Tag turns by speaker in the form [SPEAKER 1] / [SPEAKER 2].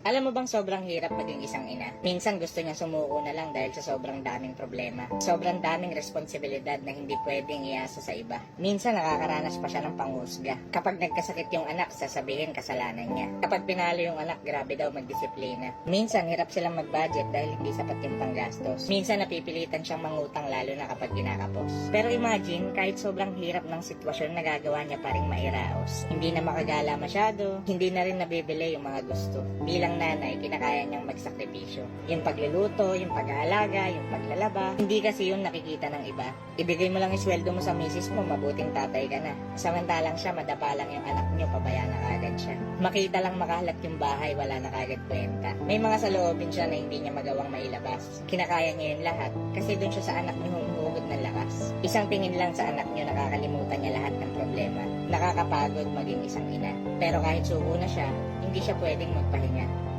[SPEAKER 1] Alam mo bang sobrang hirap maging isang ina? Minsan gusto niya sumuko na lang dahil sa sobrang daming problema. Sobrang daming responsibilidad na hindi pwedeng iasa sa iba. Minsan nakakaranas pa siya ng panghusga. Kapag nagkasakit yung anak, sasabihin kasalanan niya. Kapag pinalo yung anak, grabe daw magdisiplina. Minsan hirap silang mag-budget dahil hindi sapat yung panggastos. Minsan napipilitan siyang mangutang lalo na kapag kinakapos. Pero imagine, kahit sobrang hirap ng sitwasyon, nagagawa niya pa rin mairaos. Hindi na makagala masyado, hindi na rin nabibili yung mga gusto. Bilang nanay, kinakaya niyang magsakripisyo. Yung pagluluto, yung pag-aalaga, yung paglalaba. Hindi kasi yun nakikita ng iba. Ibigay mo lang yung sweldo mo sa misis mo, mabuting tatay ka na. Samantalang siya, madapa lang yung anak niyo, pabaya na kagad siya. Makita lang makahalat yung bahay, wala na kagad kwenta. May mga saloobin siya na hindi niya magawang mailabas. Kinakaya niya yun lahat kasi doon siya sa anak niyo humuhugot ng. Isang tingin lang sa anak niyo, nakakalimutan niya lahat ng problema. Nakakapagod maging isang ina. Pero kahit suko na siya, hindi siya pwedeng magpahinga.